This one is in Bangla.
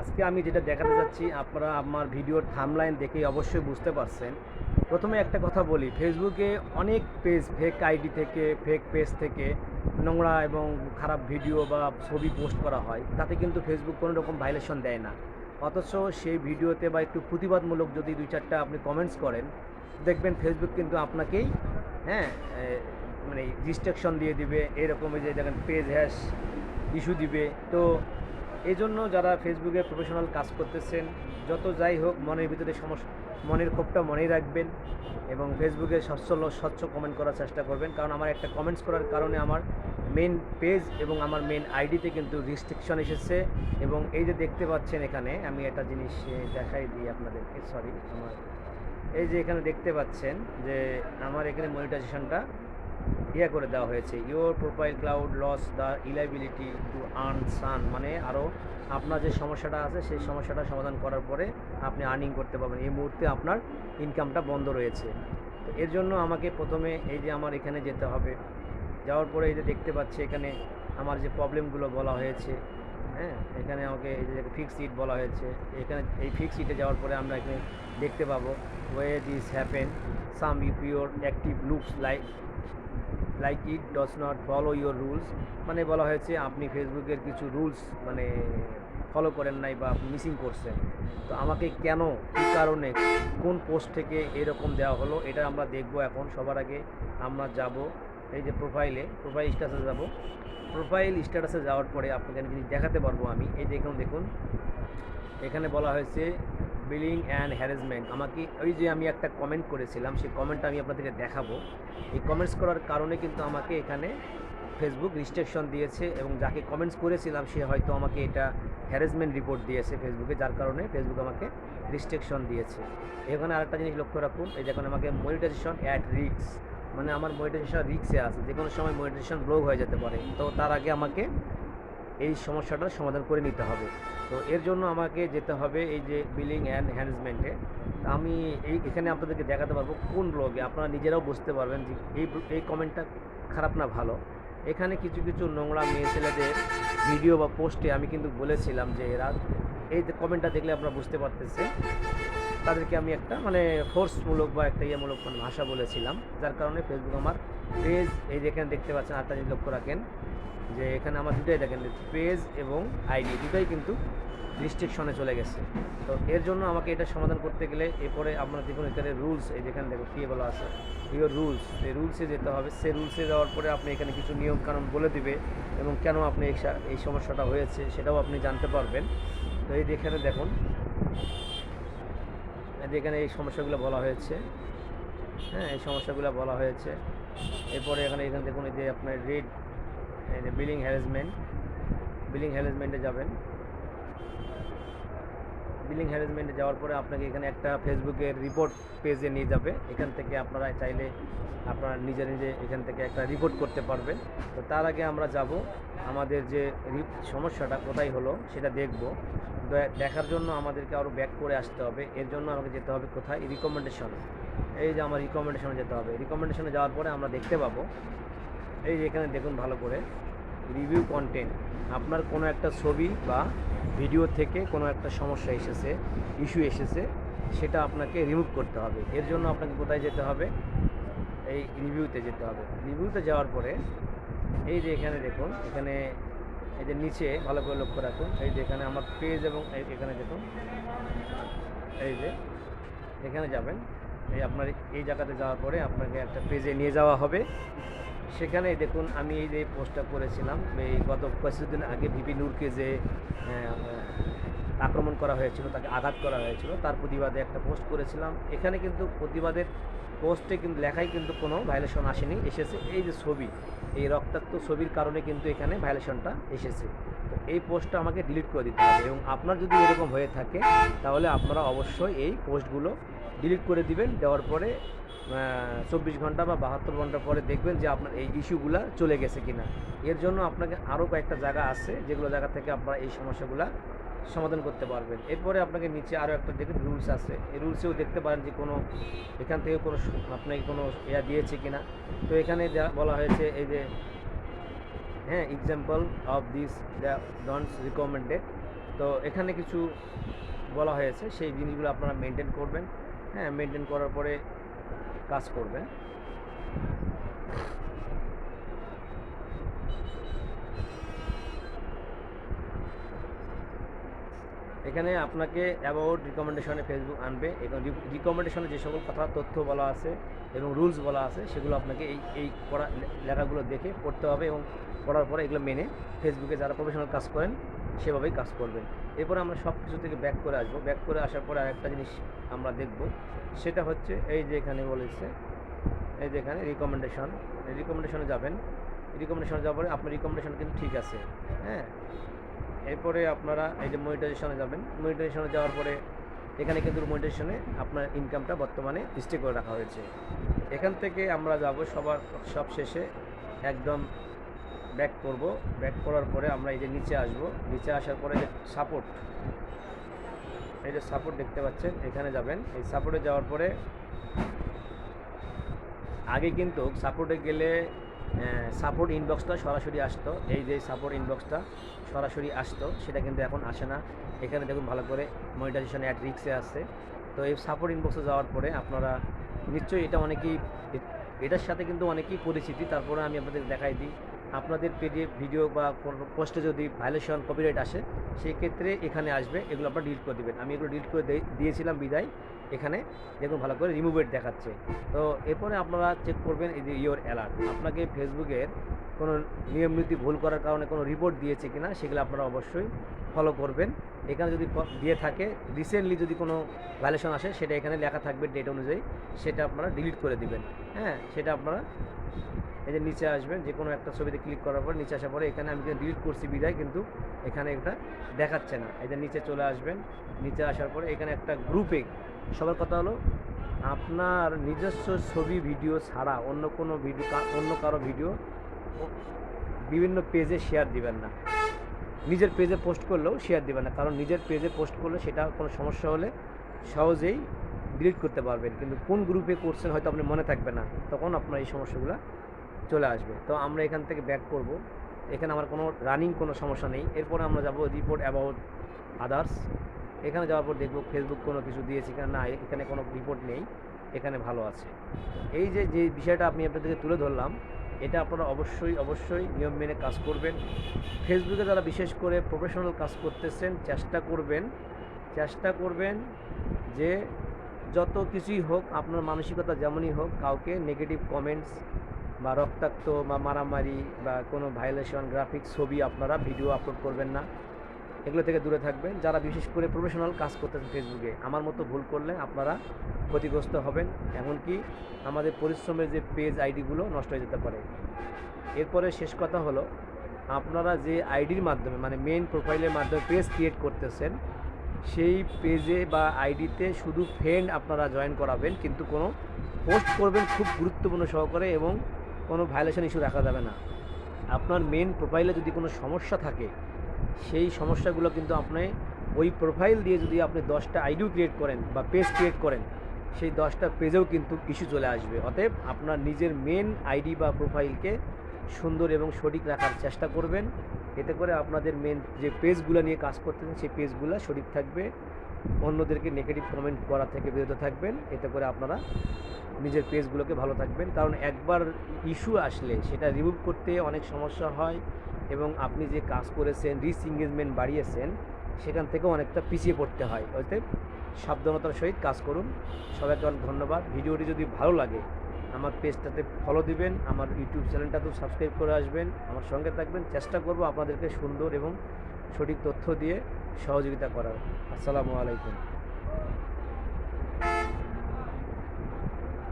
আজকে আমি যেটা দেখাতে যাচ্ছি, আপনারা আমার ভিডিওর থামলাইন দেখেই অবশ্যই বুঝতে পারছেন। প্রথমে একটা কথা বলি ফেসবুকে অনেক পেজ ফেক আইডি থেকে ফেক পেজ থেকে নোংরা এবং খারাপ ভিডিও বা ছবি পোস্ট করা হয়। তাতে কিন্তু ফেসবুক কোনো রকম ভাইলেশন দেয় না। অথচ সেই ভিডিওতে বা একটু প্রতিবাদমূলক যদি দুই চারটা আপনি কমেন্টস করেন, দেখবেন ফেসবুক কিন্তু আপনাকেই হ্যাঁ মানে রিস্ট্রিকশন দিয়ে দিবে। এরকম এই যে দেখেন পেজ হ্যাশ ইস্যু দিবে। তো এই জন্য যারা ফেসবুকে প্রফেশনাল কাজ করতেছেন, যত যাই হোক, মনের ভিতরে সমস্যা মনের ক্ষোভটা মনেই রাখবেন এবং ফেসবুকে স্বচ্ছল স্বচ্ছ কমেন্ট করার চেষ্টা করবেন। কারণ আমার একটা কমেন্টস করার কারণে আমার মেন পেজ এবং আমার মেন আইডিতে কিন্তু রিস্ট্রিকশন এসেছে এবং এই যে দেখতে পাচ্ছেন এখানে, আমি একটা জিনিস দেখাই দিই আপনাদেরকে সরি আমার এই যে এখানে দেখতে পাচ্ছেন যে আমার এখানে মনিটাইজেশনটা ইয়ে করে দেওয়া হয়েছে। Your profile could lose the eligibility to earn sun মানে আরও আপনার যে সমস্যাটা আছে, সেই সমস্যাটা সমাধান করার পরে আপনি আর্নিং করতে পারবেন। এই মুহূর্তে আপনার ইনকামটা বন্ধ রয়েছে। তো এর জন্য আমাকে প্রথমে এই যে আমার এখানে যেতে হবে। যাওয়ার পরে এই যে দেখতে পাচ্ছি এখানে আমার যে প্রবলেমগুলো বলা হয়েছে। হ্যাঁ এখানে আমাকে এই যে ফিক্স সিট বলা হয়েছে। এখানে এই ফিক্স সিটে যাওয়ার পরে আমরা এখানে দেখতে পাবো way this happen some your active looks like like it does not follow your rules মানে বলা হয়েছে, আপনি ফেসবুকের কিছু রুলস মানে ফলো করেন নাই বা মিসিং করছেন। তো আমাকে কেন, কী কারণে, কোন পোস্ট থেকে এরকম দেওয়া হলো, এটা আমরা দেখব এখন সবার আগে। আমরা যাব এই যে প্রোফাইলে প্রোফাইল স্ট্যাটাসে যাব। প্রোফাইল স্ট্যাটাসে যাওয়ার পরে আপনাকে জিনিস দেখাতে পারব আমি। এই দেখুন দেখুন। এখানে বলা হয়েছে বিলিং অ্যান্ড হ্যারাসমেন্ট আমাকে ওই যে আমি একটা কমেন্ট করেছিলাম, সেই কমেন্টটা আমি আপনাদেরকে দেখাবো। এই কমেন্টস করার কারণে কিন্তু আমাকে এখানে ফেসবুক রিস্ট্রিকশন দিয়েছে এবং যাকে কমেন্টস করেছিলাম, সে হয়তো আমাকে এটা হ্যারাসমেন্ট রিপোর্ট দিয়েছে ফেসবুকে যার কারণে ফেসবুক আমাকে রিস্ট্রিকশন দিয়েছে। এখানে আরেকটা জিনিস লক্ষ্য রাখুন, এই দেখুন আমাকে মনিটাইজেশন অ্যাট রিক্স মানে আমার মনিটাইজেশন রিক্সে আছে যে কোনো সময় মনিটাইজেশন ব্লক হয়ে যেতে পারে। তো তার আগে আমাকে এই সমস্যাটার সমাধান করে নিতে হবে। তো এর জন্য আমাকে যেতে হবে এই যে বিলিং অ্যান্ড হ্যান্ডসমেন্টে আমি এই এখানে আপনাদেরকে দেখাতে পারব কোন ব্লগে আপনারা নিজেরাও বুঝতে পারবেন যে এই এই কমেন্টটা খারাপ না ভালো। এখানে কিছু কিছু নোংরা মেয়ে ছেলেদের ভিডিও বা পোস্টে আমি কিন্তু বলেছিলাম যে এরা এই কমেন্টটা দেখলে আপনারা বুঝতে পারতেছে তাদেরকে আমি একটা মানে ফোর্সমূলক বা একটা ইয়েমূলক ভাষা বলেছিলাম। যার কারণে ফেসবুক আমার পেজ এই যে এখানে দেখতে পাচ্ছেন আরেকটা জিনিস লক্ষ্য রাখেন। যে এখানে আমার দুটাই দেখেন পেজ এবং আইডি দুটাই কিন্তু রিস্ট্রিকশনে চলে গেছে। তো এর জন্য আমাকে এটা সমাধান করতে গেলে এরপরে আপনারা দেখুন এখানে রুলস এই যেখানে দেখো কী বলা আছে? ইউর রুলস এই রুলসে যেতে হবে। সে রুলসে যাওয়ার পরে আপনি এখানে কিছু নিয়ম কানুন বলে দিবে এবং কেন আপনি এই সমস্যাটা হয়েছে সেটাও আপনি জানতে পারবেন। তো এই যে এখানে দেখুন এখানে এই সমস্যাগুলো বলা হয়েছে। হ্যাঁ এই সমস্যাগুলো বলা হয়েছে। এরপরে এখানে এখানে দেখুন, এই যে আপনার রেড এই যে বিলিং হ্যারাসমেন্ট বিলিং হ্যারাসমেন্টে যাবেন। বিলিং হ্যারাসমেন্টে যাওয়ার পরে আপনাকে এখানে একটা ফেসবুকের রিপোর্ট পেজে নিয়ে যাবে। এখান থেকে আপনারা চাইলে আপনারা নিজে নিজে এখান থেকে একটা রিপোর্ট করতে পারবেন। তো তার আগে আমরা যাব। আমাদের যে সমস্যাটা কোথায় হলো সেটা দেখব। দেখার জন্য আমাদেরকে আরও ব্যাক করে আসতে হবে। এর জন্য আমাকে যেতে হবে কোথায়? রিকমেন্ডেশনে এই যে আমার রিকমেন্ডেশনে যেতে হবে। রিকমেন্ডেশনে যাওয়ার পরে আমরা দেখতে পাবো এই যে এখানে দেখুন ভালো করে রিভিউ কন্টেন্ট আপনার কোনো একটা ছবি বা ভিডিও থেকে কোনো একটা সমস্যা এসেছে ইস্যু এসেছে, সেটা আপনাকে রিমুভ করতে হবে। এর জন্য আপনাকে কোথায় যেতে হবে? এই রিভিউতে যেতে হবে। রিভিউতে যাওয়ার পরে এই যে এখানে দেখুন, এখানে এই যে নিচে ভালো করে লক্ষ্য রাখুন, এই যে এখানে আমার পেজ এবং এখানে দেখুন, এই যে এখানে যাবেন। এই আপনার এই জায়গাতে যাওয়ার পরে আপনাকে একটা পেজে নিয়ে যাওয়া হবে। সেখানে দেখুন, আমি এই যে পোস্টটা করেছিলাম, এই গত কিছুদিন আগে ভিপি নূরকে যে আক্রমণ করা হয়েছিল, তাকে আঘাত করা হয়েছিল, তার প্রতিবাদে একটা পোস্ট করেছিলাম। এখানে কিন্তু প্রতিবাদের পোস্টে কিন্তু লেখাই কিন্তু কোনো ভায়োলেশন আসেনি, এসেছে এই যে ছবি, এই রক্তাক্ত ছবির কারণে কিন্তু এখানে ভায়োলেশনটা এসেছে। তো এই পোস্টটা আমাকে ডিলিট করে দিতে হবে এবং আপনার যদি এরকম হয়ে থাকে, তাহলে আপনারা অবশ্যই এই পোস্টগুলো ডিলিট করে দিবেন, দেওয়ার পরে চব্বিশ ঘণ্টা বা বাহাত্তর ঘণ্টা পরে দেখবেন যে আপনার এই ইস্যুগুলো চলে গেছে কিনা। এর জন্য আপনাকে আরও কয়েকটা জায়গা আছে, যেগুলো জায়গা থেকে আপনারা এই সমস্যাগুলো সমাধান করতে পারবেন। এরপরে আপনাকে নিচে আরও একটা দেখুন রুলস আছে। এই রুলসেও দেখতে পারেন যে কোনো, এখান থেকে কোনো আপনাকে কোনো ইয়া দিয়েছে কিনা। তো এখানে বলা হয়েছে এই যে হ্যাঁ example of this the don'ts recommended তো এখানে কিছু বলা হয়েছে, সেই জিনিসগুলো আপনারা মেনটেন করবেন। হ্যাঁ মেনটেন করার পরে কাজ করবেন। এখানে আপনাকে অ্যাবাউট রিকমেন্ডেশনে ফেসবুক আনবে। এবং রিকমেন্ডেশনে যে সকল কথা, তথ্য বলা আছে এবং রুলস বলা আছে, সেগুলো আপনাকে এই এই পড়া লেখাগুলো দেখে পড়তে হবে এবং পড়ার পরে এগুলো মেনে ফেসবুকে যারা প্রফেশনাল কাজ করেন, সেভাবেই কাজ করবেন। এরপরে আমরা সব কিছু থেকে ব্যাক করে আসব। ব্যাক করে আসার পরে আরেকটা জিনিস আমরা দেখব। সেটা হচ্ছে এই যে এখানে বলেছে, এই যে এখানে রিকমেন্ডেশন রিকমেন্ডেশনে যাবেন। রিকমেন্ডেশনে যাওয়ার পরে আপনার রিকমেন্ডেশন কিন্তু ঠিক আছে। হ্যাঁ? এরপরে আপনারা এই যে মনিটাইজেশনে যাবেন। মনিটাইজেশনে যাওয়ার পরে এখানে কিন্তু মনিটাইজেশনে আপনার ইনকামটা বর্তমানে স্টে করে রাখা হয়েছে। এখান থেকে আমরা যাব সবার সব শেষে একদম ব্যাক করব। ব্যাক করার পরে আমরা এই যে নিচে আসব। নিচে আসার পরে যে সাপোর্ট এই যে সাপোর্ট দেখতে পাচ্ছেন, এখানে যাবেন। এই সাপোর্টে যাওয়ার পরে আগে কিন্তু সাপোর্টে গেলে সাপোর্ট ইনবক্সটা সরাসরি আসতো। এই যে সাপোর্ট ইনবক্সটা সরাসরি আসতো, সেটা কিন্তু এখন আসে না। এখানে দেখুন ভালো করে মনিটাইজেশন অ্যাট রিক্সে আসছে তো এই সাপোর্ট ইনবক্সে যাওয়ার পরে আপনারা নিশ্চয়ই এটা অনেকেই, এটার সাথে কিন্তু অনেকেই পরিচিতি। তারপরে আমি আপনাদের দেখাই দিই। আপনাদের পেজে ভিডিও বা কোনো পোস্টে যদি ভায়োলেশন, কপিরাইট আসে সেক্ষেত্রে এখানে আসবে, এগুলো আপনারা ডিলিট করে দেবেন। আমি এগুলো ডিলিট করে দিয়ে- দিয়েছিলাম বিদায়। এখানে দেখুন ভালো করে রিমুভেট দেখাচ্ছে। তো এরপরে আপনারা চেক করবেন এই যে ইয়োর অ্যালার্ট আপনাকে ফেসবুকের কোনো নিয়ম নীতি ভুল করার কারণে কোনো রিপোর্ট দিয়েছে কিনা, সেগুলো আপনারা অবশ্যই ফলো করবেন। এখানে যদি দিয়ে থাকে রিসেন্টলি যদি কোনো ভ্যালেশন আসে, সেটা এখানে লেখা থাকবে ডেট অনুযায়ী, সেটা আপনারা ডিলিট করে দিবেন। হ্যাঁ সেটা আপনারা এই যে নিচে আসবেন যে কোনো একটা ছবিতে ক্লিক করার পর নিচে আসার পরে এখানে আমি ডিলিট করছি বিদায়, কিন্তু এখানে এটা দেখাচ্ছে না। এই যে নিচে চলে আসবেন, নিচে আসার পরে এখানে একটা গ্রুপে সবার কথা হলো, আপনার নিজস্ব ছবি ভিডিও ছাড়া অন্য কোনো ভিডিও অন্য কারও ভিডিও বিভিন্ন পেজে শেয়ার দিবেন না। নিজের পেজে পোস্ট করলেও শেয়ার দিবেন না, কারণ নিজের পেজে পোস্ট করলে সেটা কোনো সমস্যা হলে সহজেই ডিলিট করতে পারবেন। কিন্তু কোন গ্রুপে করছেন হয়তো আপনি মনে থাকবে না, তখন আপনার এই সমস্যাগুলো চলে আসবে। তো আমরা এখান থেকে ব্যাক করব। এখানে আমার কোনো রানিং কোনো সমস্যা নেই। এরপরে আমরা যাব রিপোর্ট অ্যাবাউট আদার্স এখানে যাওয়ার পর দেখব ফেসবুক কোনো কিছু দিয়েছে কিনা, না, এখানে কোনো রিপোর্ট নেই, এখানে ভালো আছে। এই যে যে বিষয়টা আমি আপনাদেরকে তুলে ধরলাম, এটা আপনারা অবশ্যই অবশ্যই নিয়ম মেনে কাজ করবেন। ফেসবুকে যারা বিশেষ করে প্রফেশনাল কাজ করতেছেন, চেষ্টা করবেন চেষ্টা করবেন যে যত কিছুই হোক, আপনার মানসিকতা যেমনই হোক, কাউকে নেগেটিভ কমেন্টস বা রক্তাক্ত বা মারামারি বা কোনো ভায়োলেশন গ্রাফিক্স ছবি আপনারা ভিডিও আপলোড করবেন না। এগুলো থেকে দূরে থাকবেন যারা বিশেষ করে প্রফেশনাল কাজ করতেছেন ফেসবুকে আমার মতো ভুল করলে আপনারা ক্ষতিগ্রস্ত হবেন। এমনকি আমাদের পরিশ্রমের যে পেজ আইডিগুলো নষ্ট হয়ে যেতে পারে। এরপরে শেষ কথা হলো, আপনারা যে আইডির মাধ্যমে মানে মেন প্রোফাইলের মাধ্যমে পেজ ক্রিয়েট করতেছেন, সেই পেজে বা আইডিতে শুধু ফ্রেন্ড আপনারা জয়েন করাবেন, কিন্তু কোনো পোস্ট করবেন খুব গুরুত্বপূর্ণ সহকারে এবং কোনো ভায়োলেশন ইস্যু রাখা যাবে না। আপনার মেন প্রোফাইলে যদি কোনো সমস্যা থাকে সেই সমস্যাগুলো কিন্তু আপনি ওই প্রোফাইল দিয়ে যদি আপনি দশটা আইডিও ক্রিয়েট করেন বা পেজ ক্রিয়েট করেন, সেই দশটা পেজেও কিন্তু ইস্যু চলে আসবে। অতএব আপনার নিজের মেন আইডি বা প্রোফাইলকে সুন্দর এবং সঠিক রাখার চেষ্টা করবেন। এতে করে আপনাদের মেন যে পেজগুলো নিয়ে কাজ করতেছেন, সেই পেজগুলো সঠিক থাকবে। অন্যদেরকে নেগেটিভ কমেন্ট করা থেকে বিরত থাকবেন। এতে করে আপনারা নিজের পেজগুলোকে ভালো থাকবেন। কারণ একবার ইস্যু আসলে সেটা রিমুভ করতে অনেক সমস্যা হয়। এবং আপনি যে কাজ করেছেন রিস এঙ্গেজমেন্ট বাড়িয়েছেন, সেখান থেকেও অনেকটা পিছিয়ে পড়তে হয়। অতএব সাবধানতার সহিত কাজ করুন। সবাইকে অনেক ধন্যবাদ। ভিডিওটি যদি ভালো লাগে, আমার পেজটাতে ফলো দিবেন, আমার ইউটিউব চ্যানেলটাতেও সাবস্ক্রাইব করে আসবেন। আমার সঙ্গে থাকবেন। চেষ্টা করব আপনাদেরকে সুন্দর এবং সঠিক তথ্য দিয়ে সহযোগিতা করার। আসসালামু আলাইকুম।